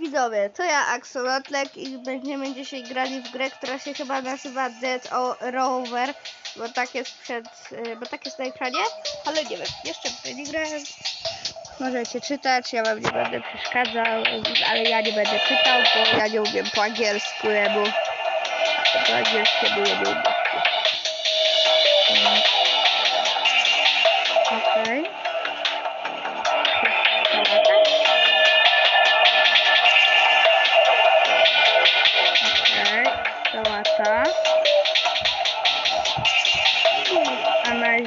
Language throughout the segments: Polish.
widzowie, to ja Axolotlek i będziemy dzisiaj grali w grę, która się chyba nazywa Dead o Rover, bo tak jest przed, y, bo tak jest na ekranie, ale nie wiem, jeszcze nie grałem. Możecie czytać, ja wam nie będę przeszkadzał, ale ja nie będę czytał, bo ja nie umiem po angielsku, bo po angielskiemu nie umiem.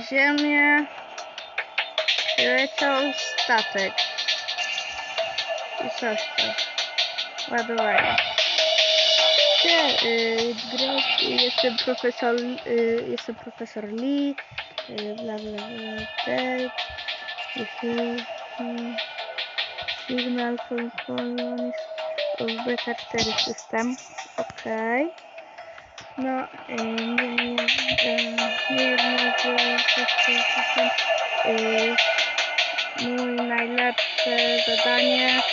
Ziemię przyleciał statek. I coś tam. Ładowanie. Ja, y, jestem profesor, y, jestem profesor Lee, y, bla bla bla, y, signal from colonies of beta 4 system, okej. No, y, nie, nie, y, nie wiem, system, y, mój najlepsze zadanie,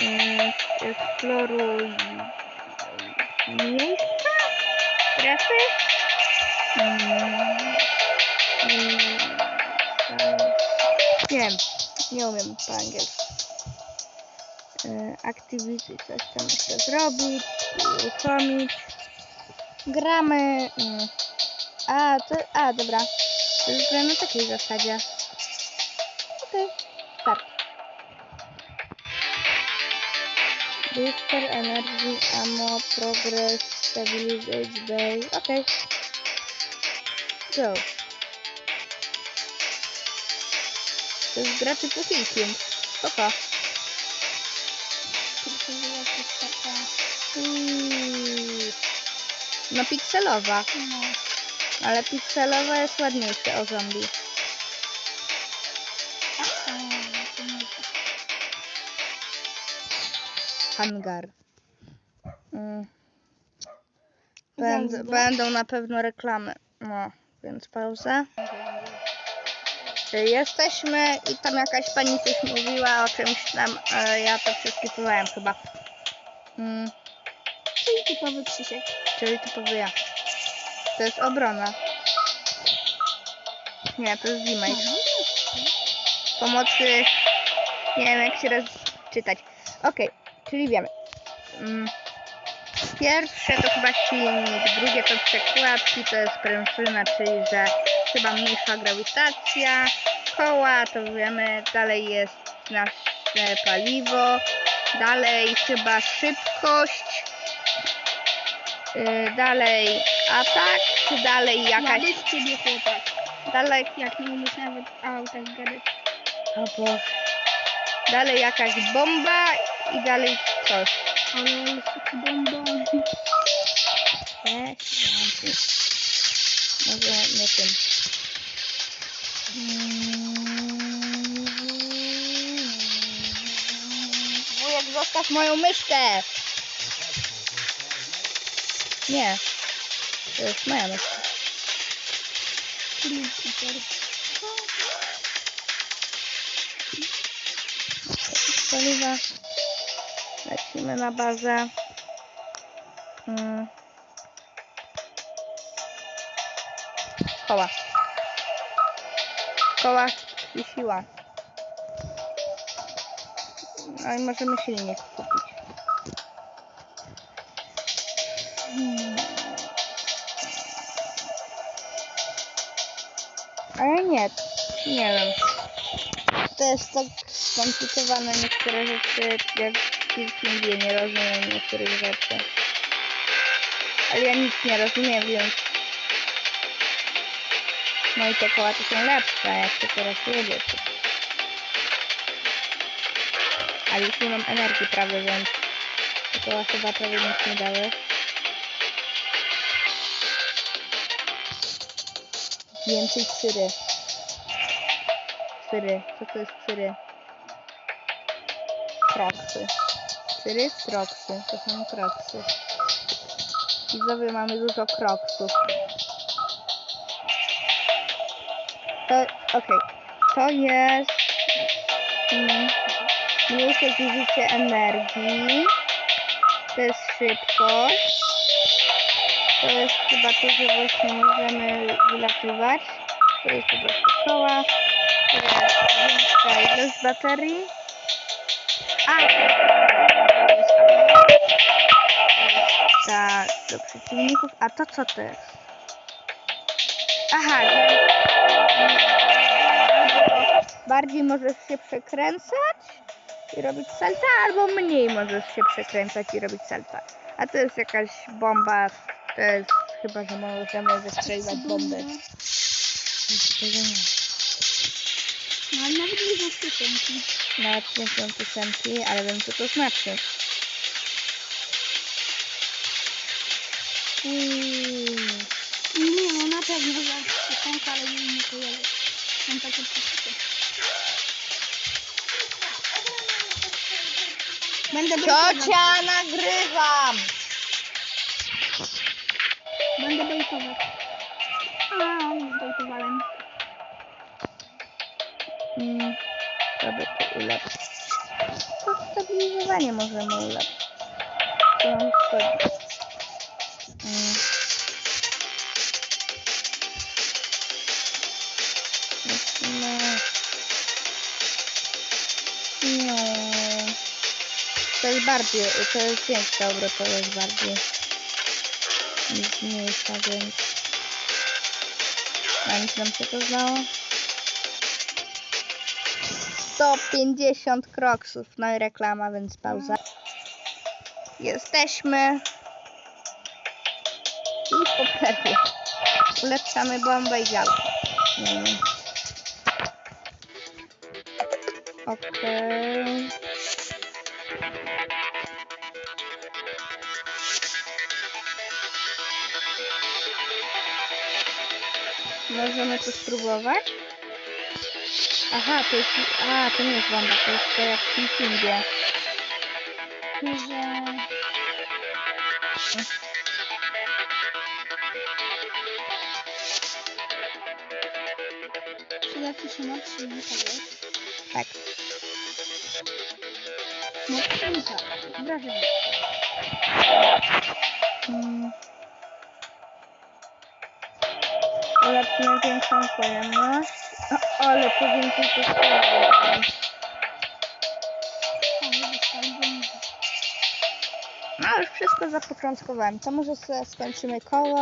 y, eksploruj miejsca, strefy. Mm, mm, Nie wiem, nie umiem po angielsku. Y, Activity, coś tam muszę zrobić, uruchomić. Gramy. mm, A, to, a, dobra. To jest gra na takiej zasadzie. Okej, start. Booster, Energy, Ammo, Progress, Stabilizate, Bay. Okej. Go. To jest gra typu Hilking. Spoko. No pikselowa. Ale pikselowa jest ładniejsza o zombie. Hangar. Mm. Będ, będą na pewno reklamy. No, więc pauza. Jesteśmy i tam jakaś pani coś mówiła o czymś tam. E, ja to przeskipowałem chyba. Mm, typowy Krzysiek. czyli typowy ja. To jest obrona. Nie, to jest damage. Pomocy. Nie wiem jak się rozczytać. Okej, czyli wiemy. Mm. Pierwsze to chyba silnik, drugie to przekładki, to jest prężyna, czyli że chyba mniejsza grawitacja. Koła to wiemy, dalej jest nasze paliwo, dalej chyba szybkość, yy, dalej atak, dalej jakaś, Ja ciebie chłopak. dalej Jak nie umiesz nawet o autach gadać. O Boże. Dalej jakaś bomba i dalej coś. Ale jest taki. Weź, lampi. Może nie tym. Wujek, zostaw moją myszkę! Nie. To jest moja myszka. Paliwa. Lecimy na bazę. Mm. Koła. Koła i siła. No i możemy silnik kupić. Hmm. Ale nie, nie wiem. To jest tak skomplikowane niektóre rzeczy, jak w Kilkingie nie rozumiem niektórych rzeczy. Ale ja nic nie rozumiem, więc... No i te koła to są lepsze, jak się teraz jedzie. to- Ale już nie mam energii prawie, więc te koła chyba prawie nic nie dały. Więcej syry. Syry. Co to jest syry? Kroksy. Syry? Kroksy. To są kroksy. Widzowie, mamy dużo kroksów. To, okej. To jest... Mm, Mniejsze zużycie energii. To jest szybkość. To jest chyba to, że właśnie możemy wylatywać. To jest po prostu koła. To jest większa ilość baterii. A! Tak, do przeciwników. A to co to jest? Aha, bardziej możesz się przekręcać i robić salta, albo mniej możesz się przekręcać i robić salta. A to jest jakaś bomba, to jest chyba, że możemy wystrzeliwać bomby. No ale nawet nie za tysięcy. Nawet nie są tysięcy, ale wiem co to znaczy. Uuu. Nie no, na pewno za tysiące, ale jej nie kojarzę. Mam takie poczucie. Będę. Ciocia, nagrywam! Będę bejtować. A, już bejtowałem. Mm, to by to ulepszyć. To stabilizowanie możemy ulepszyć. To nam szkodzi. Mm. Musimy... No... To jest bardziej, to jest większa obrotowość bardziej niż mniejsza, więc... A nic nam się to znało? 150 kroksów. No i reklama, więc pauza. Jesteśmy. I po przerwie. Ulepszamy bombę i działko. Mm. Okej. Możemy to spróbować? Aha, to jest... A, to nie jest bomba, to jest to jak w Kingpingie. Że... Przyda ci się moc silnika, wiesz? Tak. Moc silnika. Wrażenie. Większą pojemność. Ale to więcej kosztuje. O, widzisz, tam będzie. No już wszystko zapoczątkowałem. To może sobie skończymy koło.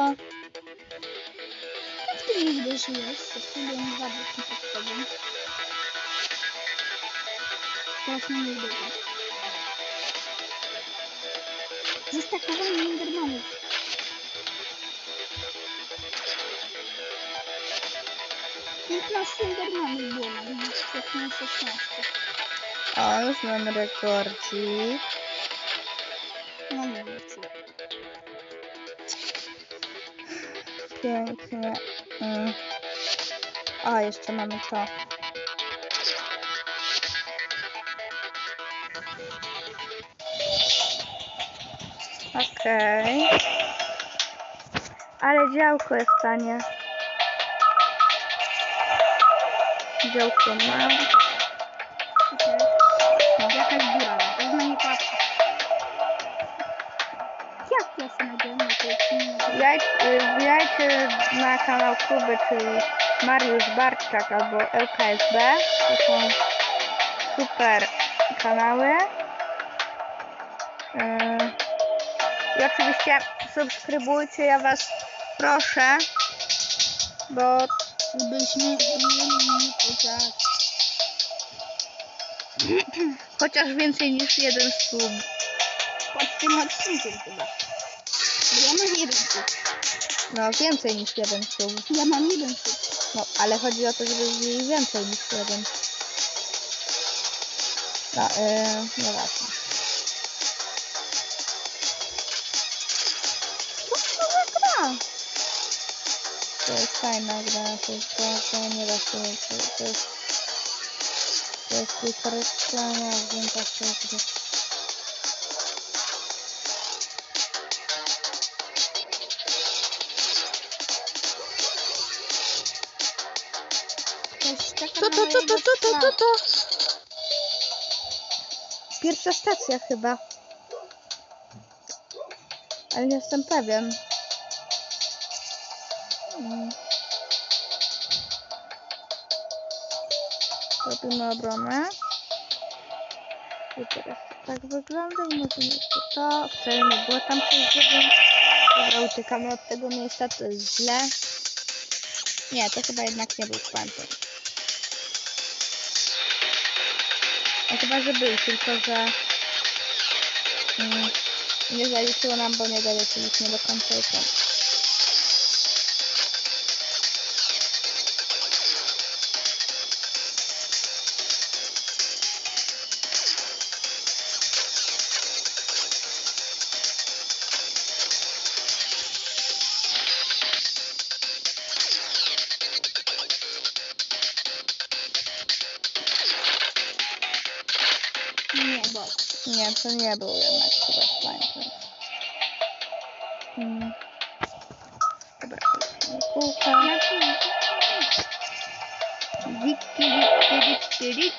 Jak ty nie uderzyłeś? Zepsułem zabieg pod tobą. Teraz mnie nie uderza. Zestakowanie Endermanów. Piętnaście Endermanów było na mnie. Świetnie 16. O, już mam rekordzik. No nie wiem, co. Pięknie. Mm. O, jeszcze mamy to. Okej. Ale działko jest tanie. Działko mam. Jakaś góra. To jest na nie patrzy. Jak ja się nadziałem na to, jak się nie nadziałem? Wbijaj, y, wbijajcie na kanał Kuby, czyli Mariusz Barczak albo LKSB. To są super kanały. Yy, I oczywiście subskrybujcie, ja was proszę, bo Byliśmy mieli chociaż chociaż więcej niż jeden sub. pod tym odcinkiem chyba. Bo ja mam jeden sub. No więcej niż jeden sub. Ja mam jeden sub. No, ale chodzi o to, żeby więcej niż jeden. No, yy, no właśnie. To jest fajna gra, to jest to, to nie da się, to, jest, to jest tylko reklama, więc tak to jest. To To, to, to, to, to, to, to. pierwsza stacja chyba. Ale nie jestem pewien. Robimy obronę. I teraz tak wygląda i możemy jeszcze to. Wcale nie było tam 69. Dobra, uciekamy od tego miejsca, to jest źle. Nie, to chyba jednak nie był kwantum. No chyba, że był, tylko że mm, nie zaliczyło nam, bo nie doleciliśmy do końca ekranu. Nie, bo. Nie, to nie był jednak chyba Kwantum. Mm. Dobra, weźmy kółka. Ja tu nie. Dikki, dikki, dikki,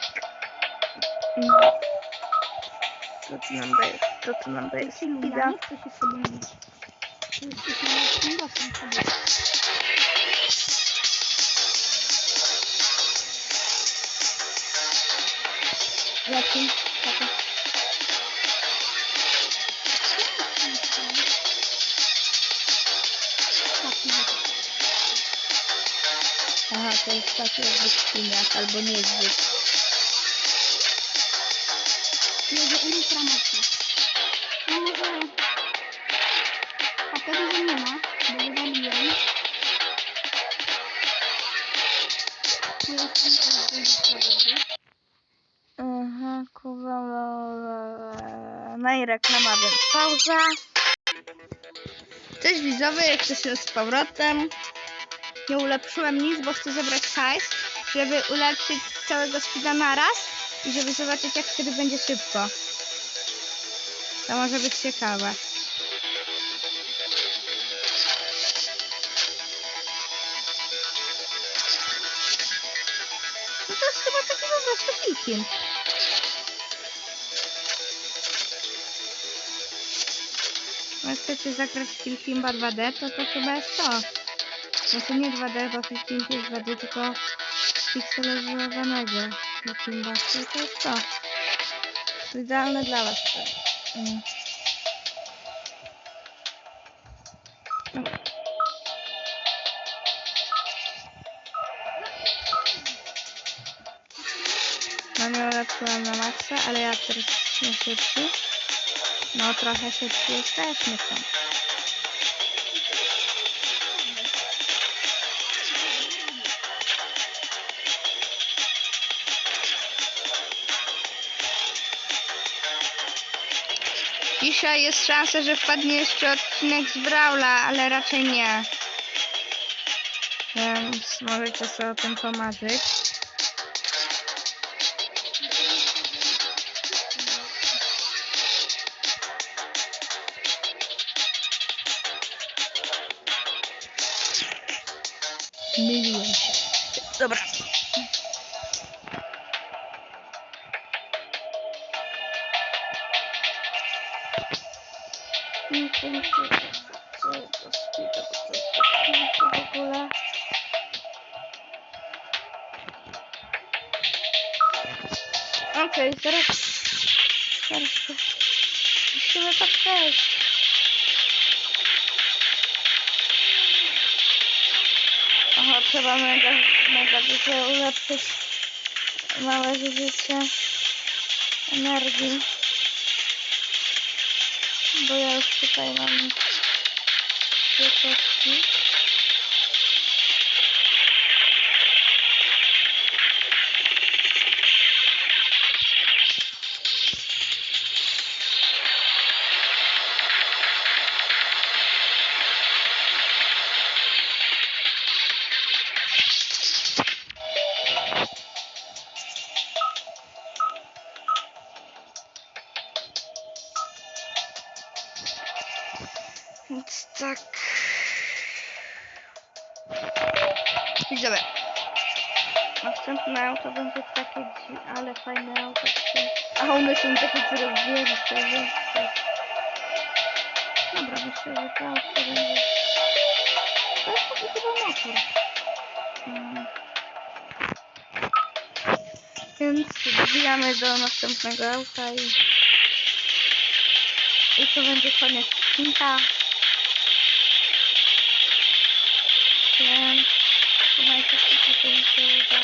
to jest taki jakby spiniak, albo niedźwiedź. Jedzie ultra mocno. No może... A wtedy, że nie ma, bo ten dobry. Aha, kurwa. No i reklama, więc pauza. Cześć widzowie, jesteśmy z powrotem. Nie ulepszyłem nic, bo chcę zebrać hajs, żeby ulepszyć całego speeda naraz i żeby zobaczyć jak wtedy będzie szybko. To może być ciekawe. No to jest chyba taki po prostu Wilkin. Jak chcecie zagrać w Filkimba 2D, to to chyba jest to. Znaczy nie 2D, bo Filkimb jest 2D, tylko pikselizowanego Filkimba. To, to jest to. To idealne dla was. To. Mm. No nie ulepszyłam na maksa, ale ja teraz nie szybszy. No trochę szybciej jesteśmy tam. Dzisiaj jest szansa, że wpadnie jeszcze odcinek z Brawla, ale raczej nie. Więc możecie sobie o tym pomarzyć. Myliłem się. Dobra. Wiem, czy to, co to speeda, bo to jest tak w ogóle. Okej, zaraz. Zaraz to. Musimy tak przejść. Aha, trzeba mega, mega dużo ulepszyć małe zużycie energii. Bo ja już tutaj mam dwie. Więc tak. Widzowie. Następne auto będzie takie, dzi- ale fajne auto. A one są takie coraz większe, większe. Dobra, myślę, że to auto będzie... To jest taki chyba motor. Mm. Więc wbijamy do następnego auta i... I to będzie koniec odcinka. Więc trzymajcie się, że mi się uda.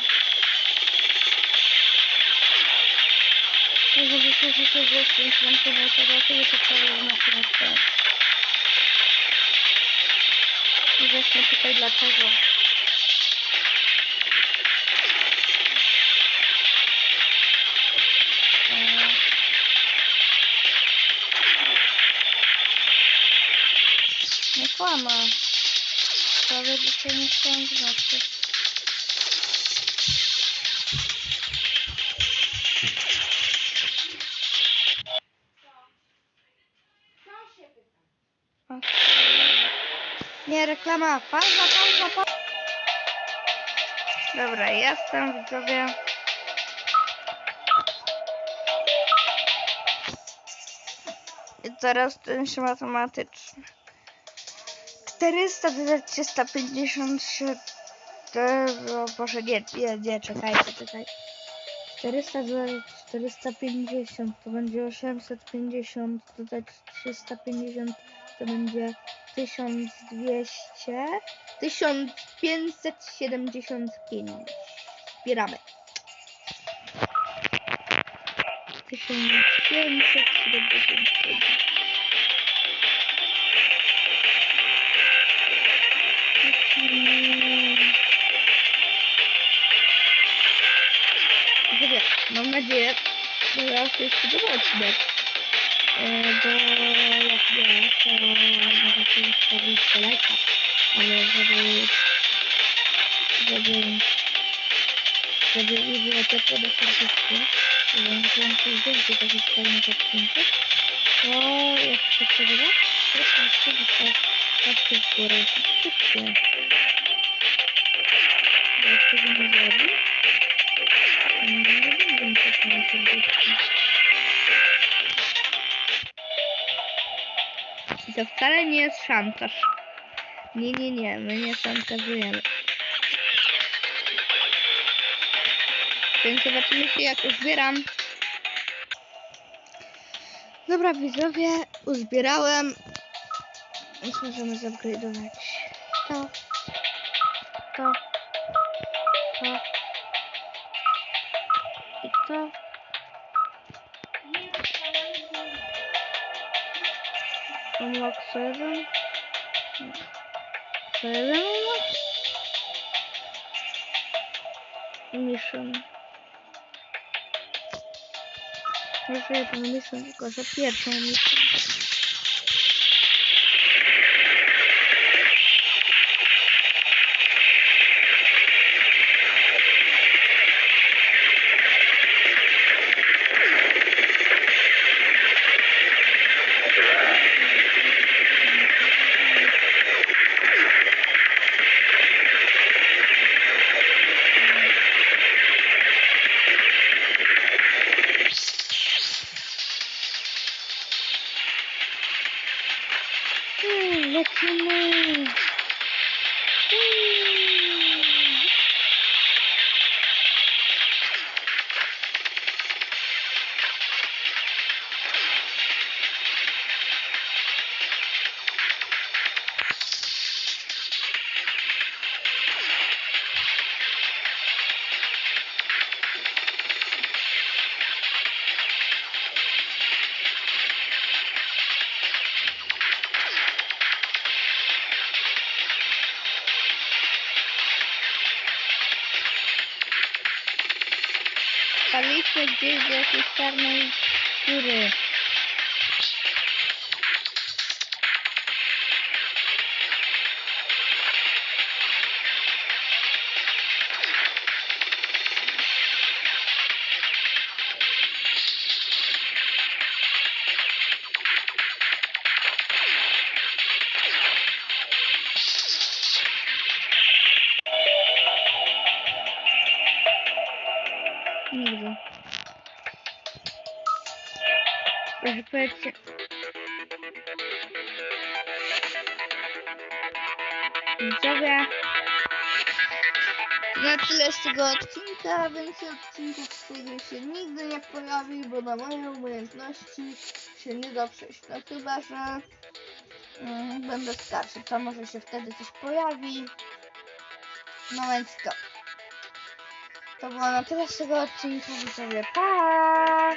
Jeżeli słyszycie głos, więc wam się nie zobaczyły, to prawie znaczy na to. I właśnie tutaj dlaczego. Eee, Nie Prawie dzisiaj nie chciałam znaczy. Nie, reklama. Pauza, pauza, pauza. Dobra, jestem, widzowie. I teraz ten się matematyczny. 400 dodać 357. O Boże, nie, nie, nie, czekajcie, czekaj. 400 dodać 450 to będzie 850, dodać 350 to będzie 1200, 1575. Zbieramy. 1575. mam nadzieję, że Wam się spodobał odcinek. Bo jak nie, to możecie zostawić lajka. Ale żeby, żeby, żeby mi było ciepło do serduszku, żeby więcej więcej takich fajnych odcinków, to jak się podoba, proszę zostawić łapkę w górę subskrypcję. Bo tego nie zrobi, I to wcale nie jest szantaż. Nie, nie, nie, my nie szantażujemy. Więc zobaczymy się jak uzbieram. Dobra widzowie, uzbierałem. Więc możemy zupgrade'ować to, to, to to. Unlock 7. Co jeden unlock? Mission. Może jedną mission, tylko że pierwszą mission. certeza que estar na escura. Nigga. Dziury. powiedzcie. Widzowie. Na tyle z tego odcinka, więcej odcinków gry się nigdy nie pojawi, bo na moje umiejętności się nie da przejść. No chyba, że mm, będę starszy, to może się wtedy coś pojawi. No więc to. To było na tyle z tego odcinka, widzowie. Pa!